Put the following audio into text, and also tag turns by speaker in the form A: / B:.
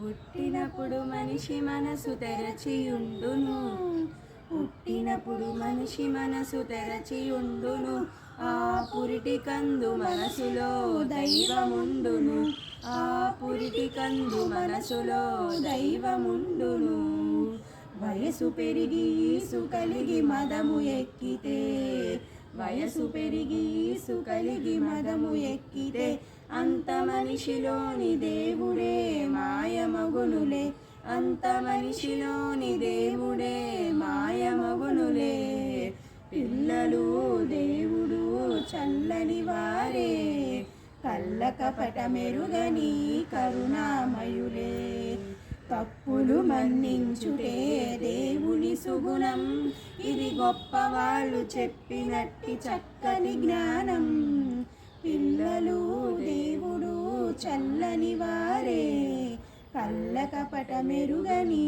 A: పుట్టినప్పుడు మనిషి మనసు తెరచియుండును. పుట్టినప్పుడు మనిషి మనసు తెరచియుండును. ఆ పురిటి కందు మనసులో దైవముండును. ఆ పురిటి కందు మనసులో దైవముండును. వయసు పెరిగి ఈసు కలిగి మదము ఎక్కితే వయసు పెరిగి ఈసు కలిగి మదము ఎక్కితే అంత మనిషిలోని దేవు మాయమగునులే అంత మనిషిలోని దేవుడే మాయమగునులే. పిల్లలు దేవుడు చల్లని వారే కళ్ళ మెరుగని కరుణామయులే. తప్పులు మన్నించుటే దేవుని సుగుణం ఇది గొప్పవాళ్ళు చెప్పినట్టి చక్కని జ్ఞానం. పిల్లలు దేవుడు చల్లని వారే కళ్ళ కపట మెరుగని